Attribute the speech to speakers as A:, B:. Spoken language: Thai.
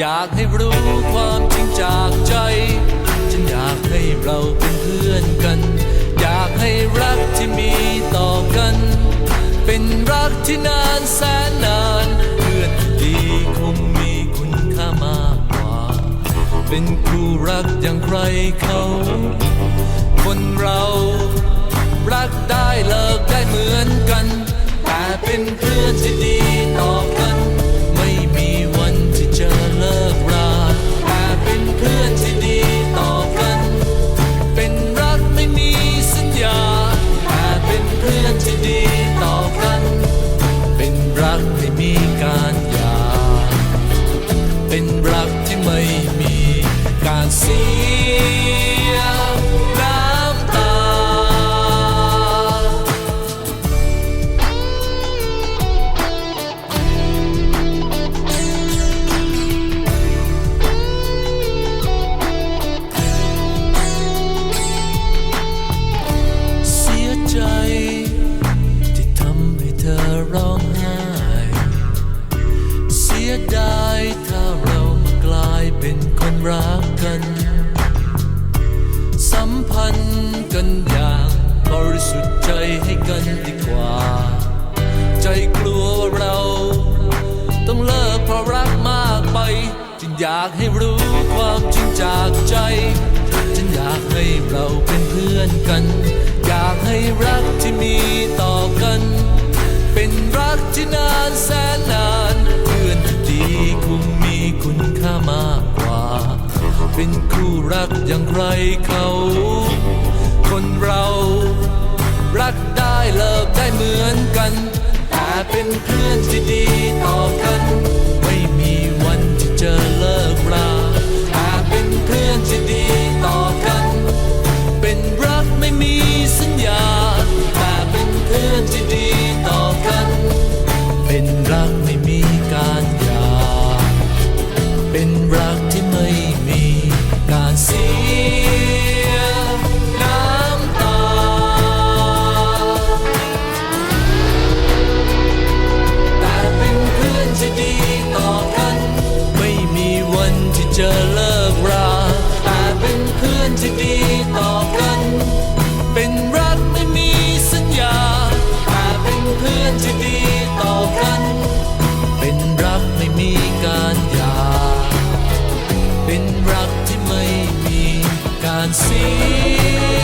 A: อยากให้รู้ความจริงจากใจ ฉันอยากให้เราเป็นเพื่อนกัน อยากให้รักที่มีต่อกัน เป็นรักที่นานแสนนาน เพื่อนที่ดีคงมีคุณค่ามากกว่า เป็นคู่รักอย่างใครเขา คนเรารักได้เลิกได้เหมือนกัน แต่เป็นเพื่อนที่ดี ไกัน สัมพันธ์กันอย่างบริสุทธิ์ใจให้กันดีกว่า ใจกลัวว่าเรา ต้องเลิกเพราะรักมากไป จึงอยากให้รู้ความจริงจากใจ ฉันอยากให้เราเป็นเพื่อนกัน อยากให้รักที่มีต่อกัน เป็นรักที่นานแสนนาน เป็นคู่รักอย่างใครเขา คนเรารักได้เลิกได้เหมือนกัน แต่เป็นเพื่อ เจอเลิกราแต่เป็นเพื่อนที่ดีต่อกัน เป็นรักไม่มีสัญญาแต่เป็นเพื่อนที่ดีต่อกัน เป็นรักไม่มีการหย่าเป็นรักที่ไม่มีการเสีย